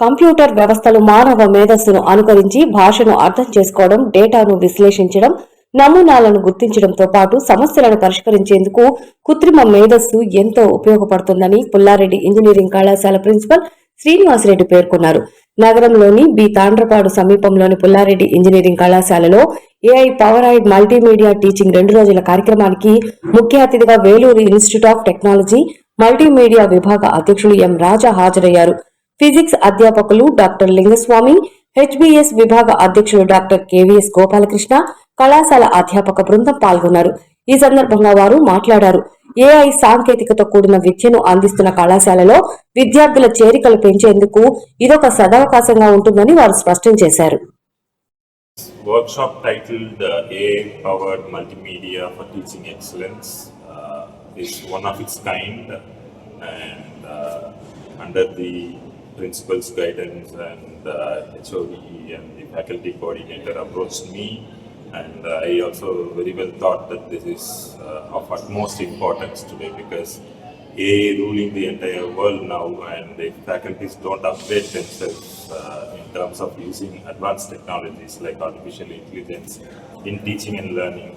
Computer వ్యవస్థలు మానవ మేధస్సును అనుకరించి భాషను అర్థం చేసుకోవడం డేటాను విశ్లేషించడం నమూనాలను గుర్తించడంతో పాటు సమస్యలను పరిష్కరించేందుకు కృత్రిమ మేధస్సు ఎంతో ఉపయోగపడుతుందని పుల్లారెడ్డి ఇంజనీరింగ్ కళాశాల ప్రిన్సిపల్ శ్రీనివాసరెడ్డి పేర్కొన్నారు. నగరంలోని బి. తాండ్రపాడు సమీపంలోని పుల్లారెడ్డి ఇంజనీరింగ్ కళాశాలలో ఏఐ పవరాయిడ్ మల్టీమీడియా టీచింగ్ రెండు రోజుల కార్యక్రమానికి ముఖ్య అతిథిగా Vellore institute of technology multimedia విభాగ అధ్యక్షులు ఎం. రాజా హాజరయ్యారు. ఫిజిక్స్ అధ్యాపకులు డాక్టర్ లింగస్వామి హెచ్బిఎస్ విభాగ అధ్యక్షులు డాక్టర్ కెవిఎస్ గోపాలకృష్ణ కళాశాల అధ్యాపక బృందం పాల్గొన్నారు. ఈ సందర్భంగా వారు మాట్లాడారు. ఏఐ సాంకేతికత కూడిన విద్యను అందిస్తున్న కళాశాలలో విద్యార్థుల చేరికలు పెంచేందుకు ఇదొక సదవకాశంగా ఉంటుందని వారు స్పష్టం చేశారు. Workshop titled uh, AI powered multimedia for teaching excellence uh, is one of its kind and uh, under the principal's guidance and uh, HOD and the faculty coordinator approached me. And I also very well thought that this is uh, of utmost importance today because AI ruling the entire world now and if faculties don't upgrade themselves uh, in terms of using advanced technologies like artificial intelligence in teaching and learning,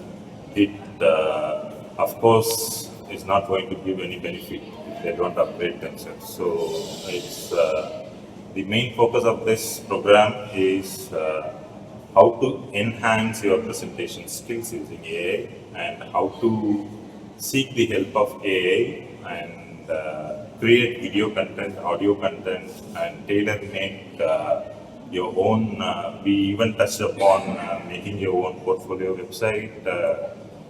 it uh, of course is not going to give any benefit they don't upgrade themselves. So it's uh, the main focus of this program is uh, how to enhance your presentation skills using AI and how to seek the help of AI and uh, create video content, audio content, and tailor make uh, your own. Uh, we even touched upon uh, making your own portfolio website.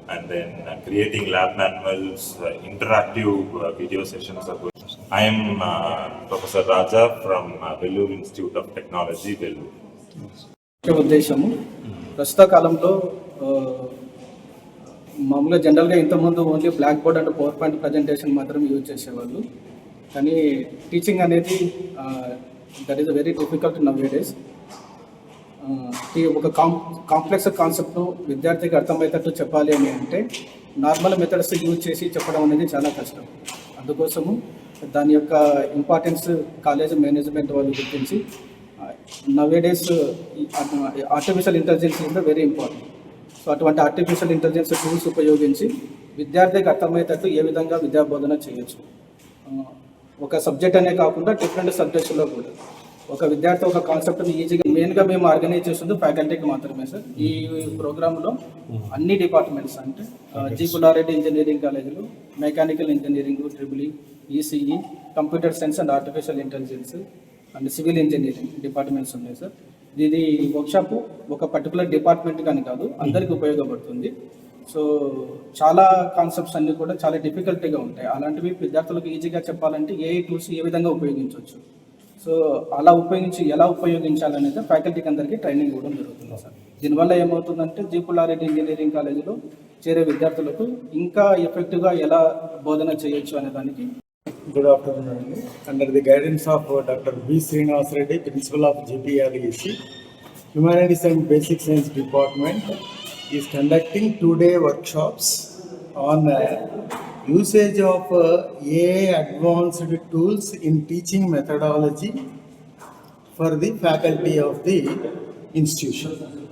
Uh, and then uh, creating lab manuals, uh, interactive uh, video sessions are going. I am uh, Professor Raja from uh, Vellore Institute of Technology, Vellore. ముఖ్య ఉద్దేశము ప్రస్తుత కాలంలో ఆ, మామూలుగా జనరల్గా ఇంతకుముందు only black board and PowerPoint presentation మాత్రం use చేసేవాళ్ళు కానీ టీచింగ్ అనేది that is very difficult now days ఈ ఒక కాంప్లెక్స్ కాన్సెప్ట్ను విద్యార్థికి అర్థమయ్యేటట్టు చెప్పాలి అని అంటే నార్మల్ మెథడ్స్ యూజ్ చేసి చెప్పడం అనేది చాలా కష్టం. అందుకోసము దాని యొక్క ఇంపార్టెన్స్ కాలేజ్ మేనేజ్మెంట్ వాళ్ళు గుర్తించి nowadays artificial intelligence is the very important. So అటువంటి ఆర్టిఫిషియల్ ఇంటెలిజెన్స్ టూల్స్ ఉపయోగించి విద్యార్థికి అర్థమయ్యేటట్టు ఏ విధంగా విద్యా బోధన చేయొచ్చు ఒక సబ్జెక్ట్ అనే కాకుండా డిఫరెంట్ సబ్జెక్ట్స్లో కూడా. ఒక విద్యార్థి ఒక కాన్సెప్ట్ని ఈజీగా మెయిన్గా మేము ఆర్గనైజ్ చేస్తుంది ఫ్యాకల్టీకి మాత్రమే సార్. ఈ ప్రోగ్రాంలో అన్ని డిపార్ట్మెంట్స్ అంటే జి పుల్లారెడ్డి ఇంజనీరింగ్ కాలేజీలో mechanical engineering triple ECE computer science and artificial intelligence and civil engineering departments ఉన్నాయి సార్. ఇది వర్క్షాప్ ఒక పర్టికులర్ డిపార్ట్మెంట్ కానీ కాదు అందరికీ ఉపయోగపడుతుంది. సో చాలా కాన్సెప్ట్స్ అన్నీ కూడా చాలా డిఫికల్టీగా ఉంటాయి. అలాంటివి విద్యార్థులకు ఈజీగా చెప్పాలంటే ఏ టూల్స్ ఏ విధంగా ఉపయోగించవచ్చు? సో అలా ఉపయోగించి ఎలా ఉపయోగించాలనేది ఫ్యాకల్టీకి అందరికీ ట్రైనింగ్ ఇవ్వడం జరుగుతుంది సార్. దీనివల్ల ఏమవుతుందంటే జీపులారెడ్డి ఇంజనీరింగ్ కాలేజీలో చేరే విద్యార్థులకు ఇంకా ఎఫెక్టివ్గా ఎలా బోధన చేయొచ్చు అనే దానికి గుడ్ ఆఫ్టర్నూన్ అండి. Under the guidance of doctor B Srinivas Reddy principal of GPREC humanities and basic science department is conducting two day workshops on usage of uh, advanced tools in teaching methodology for the faculty of the institution.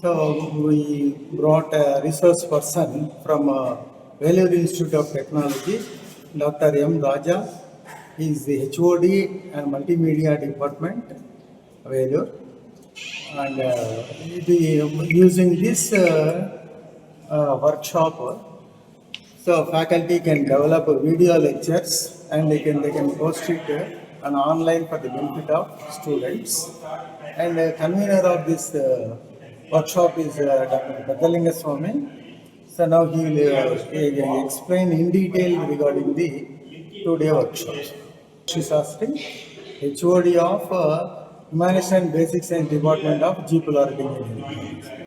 So we brought a resource person from uh, Vellore Institute of Technology, Dr. M. Raja. He is the HOD and Multimedia Department, Vellore. And uh, the, using this uh, uh, workshop, so faculty can develop video lectures and they can, they can post it uh, on online for the benefit of students. And the convener of this uh, workshop is uh, Dr. Pedalinga Swami. So now he will uh, explain in detail regarding the two-day workshops. Shastri, HOD of uh, Humanities and Basic Science Department of. Pularity Engineering.